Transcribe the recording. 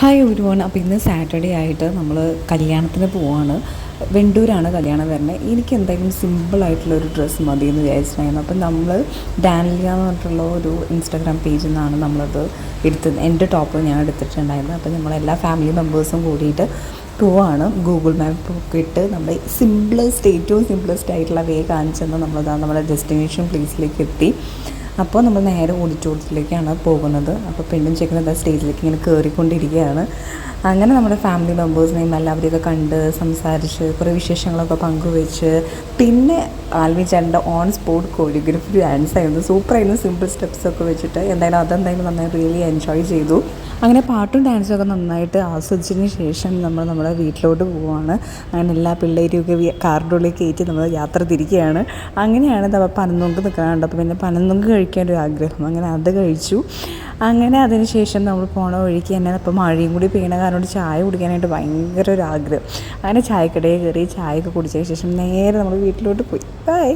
Hi ഒരു മോൻ അപ്പോൾ ഇന്ന് സാറ്റർഡേ ആയിട്ട് നമ്മൾ കല്യാണത്തിന് പോവാണ്. വെണ്ടൂരാണ് കല്യാണം വരുന്നത്. എനിക്ക് എന്തായാലും സിമ്പിളായിട്ടുള്ള ഒരു ഡ്രസ്സ് മതി എന്ന് വിചാരിച്ചിട്ടുണ്ടായിരുന്നു അപ്പം നമ്മൾ ഡാനലിയ എന്ന് പറഞ്ഞിട്ടുള്ള ഒരു ഇൻസ്റ്റാഗ്രാം പേജിൽ നിന്നാണ് നമ്മളത് എടുത്തത് എന്റെ ടോപ്പ് ഞാൻ എടുത്തിട്ടുണ്ടായിരുന്നത്. അപ്പം നമ്മളെല്ലാ ഫാമിലി മെമ്പേഴ്സും കൂടിയിട്ട് പോവാണ്. ഗൂഗിൾ മാപ്പ് ഒക്കെ ഇട്ട് നമ്മൾ സിമ്പിളസ്റ്റ് ഏറ്റവും സിമ്പിളസ്റ്റ് ആയിട്ടുള്ള വേ കാണിച്ചെന്ന് നമ്മളത് നമ്മുടെ ഡെസ്റ്റിനേഷൻ പ്ലേസിലേക്ക് എത്തി. അപ്പോൾ നമ്മൾ നേരെ ഓഡിറ്റോറിയത്തിലേക്കാണ് പോകുന്നത്. അപ്പോൾ പെണ്ണും ചെക്കനും സ്റ്റേജിലേക്ക് ഇങ്ങനെ കയറിക്കൊണ്ടിരിക്കുകയാണ്. അങ്ങനെ നമ്മുടെ ഫാമിലി മെമ്പേഴ്സിനെയും എല്ലാവരെയൊക്കെ കണ്ട് സംസാരിച്ച് കുറേ വിശേഷങ്ങളൊക്കെ പങ്കുവെച്ച് പിന്നെ ആൽവി ചേട്ടന്റെ ഓൺ സ്പോട്ട് കോറിയോഗ്രഫി ഡാൻസ് ആയിരുന്നു. സൂപ്പറായിരുന്നു സിമ്പിൾ സ്റ്റെപ്സൊക്കെ വെച്ചിട്ട് എന്തായാലും അതെന്തായാലും നന്നായി റിയലി എൻജോയ് ചെയ്തു. അങ്ങനെ പാട്ടും ഡാൻസും ഒക്കെ നന്നായിട്ട് ആസ്വദിച്ചതിന് ശേഷം നമ്മൾ നമ്മുടെ വീട്ടിലോട്ട് പോവുകയാണ് അങ്ങനെ എല്ലാ പിള്ളേരെയൊക്കെ ഉള്ളിൽ കയറ്റി നമ്മൾ യാത്ര തിരിക്കുകയാണ് അങ്ങനെയാണ് നമ്മൾ പനന്നൊങ്ക് നിൽക്കാറുണ്ട് അപ്പോൾ പിന്നെ പനന്നൊങ്ക് കഴിക്കാൻ ഒരു ആഗ്രഹം. അങ്ങനെ അത് കഴിച്ചു. അങ്ങനെ അതിന് ശേഷം നമ്മൾ പോണ വഴിക്ക് തന്നെ ഇപ്പോൾ മഴയും കൂടി പെയ്യണ കാരണം ചായ കുടിക്കാനായിട്ട് ഭയങ്കര ഒരു ആഗ്രഹം. അങ്ങനെ ചായക്കടയിൽ കയറി ചായയൊക്കെ കുടിച്ചതിന് ശേഷം നേരെ നമ്മൾ വീട്ടിലോട്ട് പോയി. ബൈ